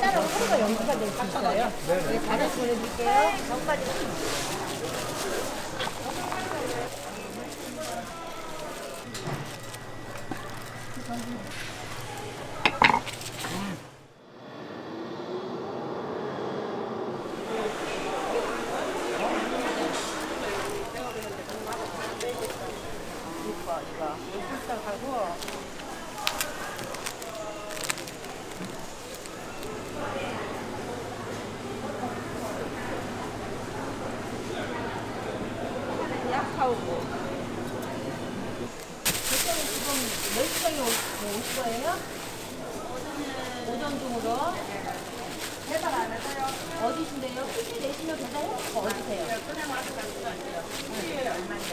따로 하루가 연구가 될수 있어요. 네, 다른 보내드릴게요. 전까지. 약하고. 결정은 지금 몇 시간에 오- 뭐 오실 거예요? 오전 중으로. 배달 안 해서요. 어디신데요? PT 내시면 배달해? 어디세요? 그냥 와서 가지고 가세요. 네. 얼마냐?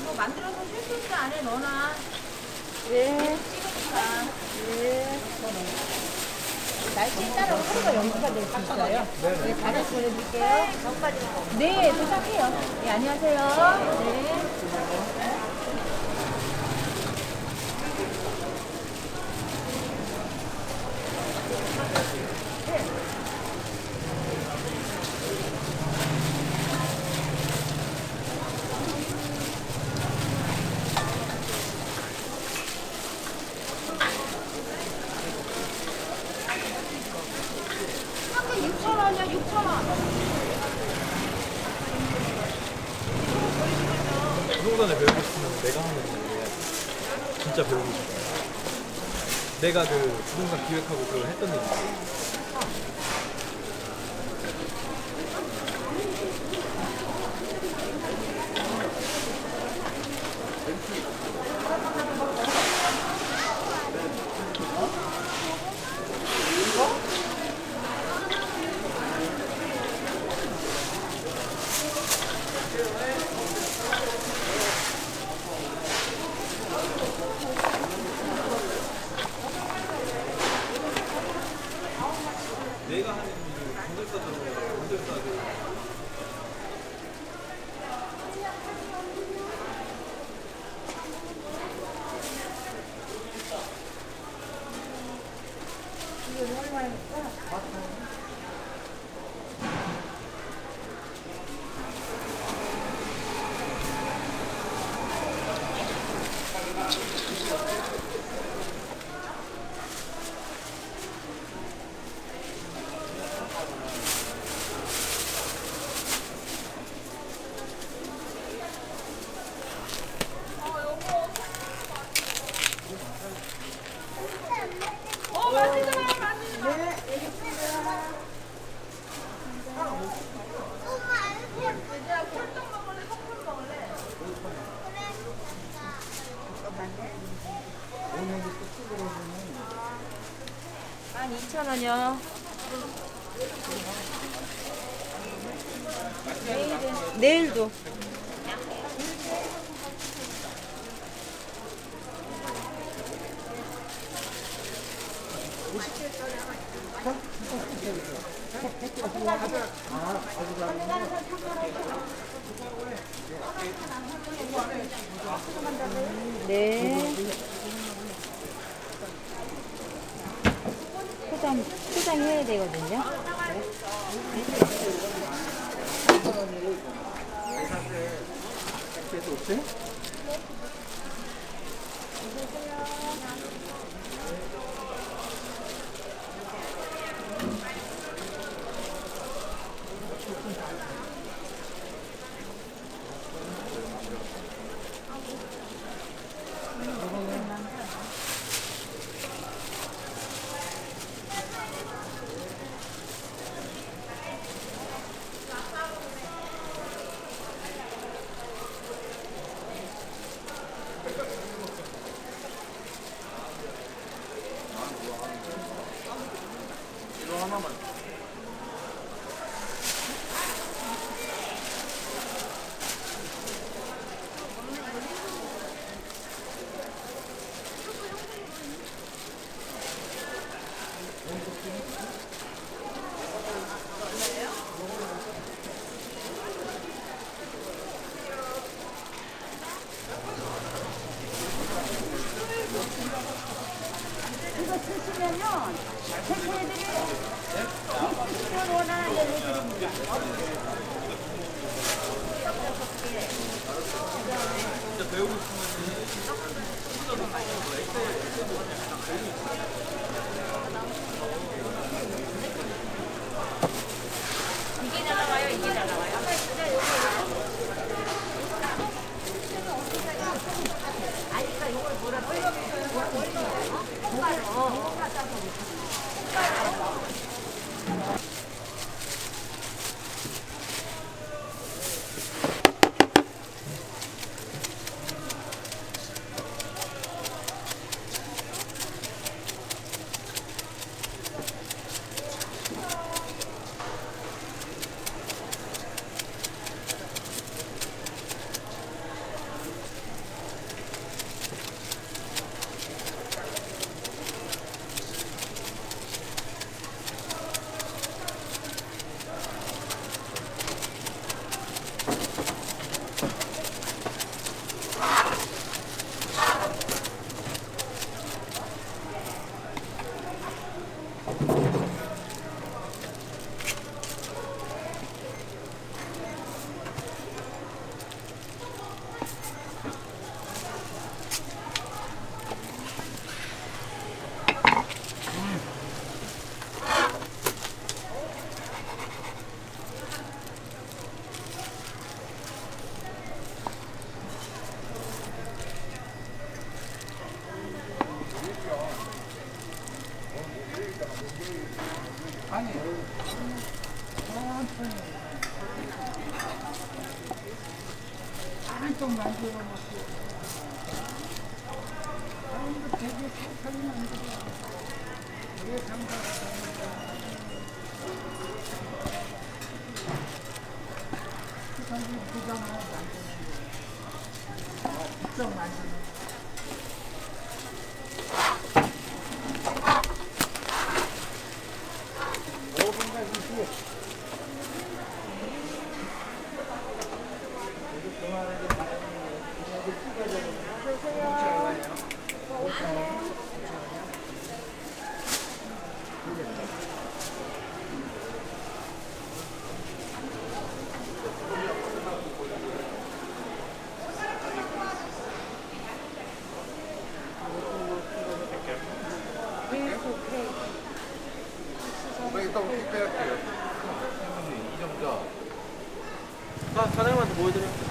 이거 만들어서 셀프스 안에 넣어놔. 예. 찍으니까. 예. 날씨에 따라 하루가 연구가 될 수 있어요. 네, 다른 보내드릴게요. 전까지. 네, 도착해요. 네, 안녕하세요. 네. 한개 6,000원이야, 6,000원. 부동산을 배우고 싶으면 내가 하는 건데 진짜 배우고 싶어. 내가 그 부동산 기획하고 그걸 했던 일 있어. 힘들었어도 힘들었어도 12,000원이요. 내일도. 네. 포장, 포장해야 되거든요. 네. 나만. 이거 쓰시면요, 택배들이 쓰시면 원하는 대로 해드립니다. 진짜 배우고 싶으면 이게 한쪽 만들어 놓고 아무도 되게 천천히 만들어 왜 장사가 사실 부담 하나도 안 되는 거야 직접 만드는 거 사, 사장님한테 보여드려. 오만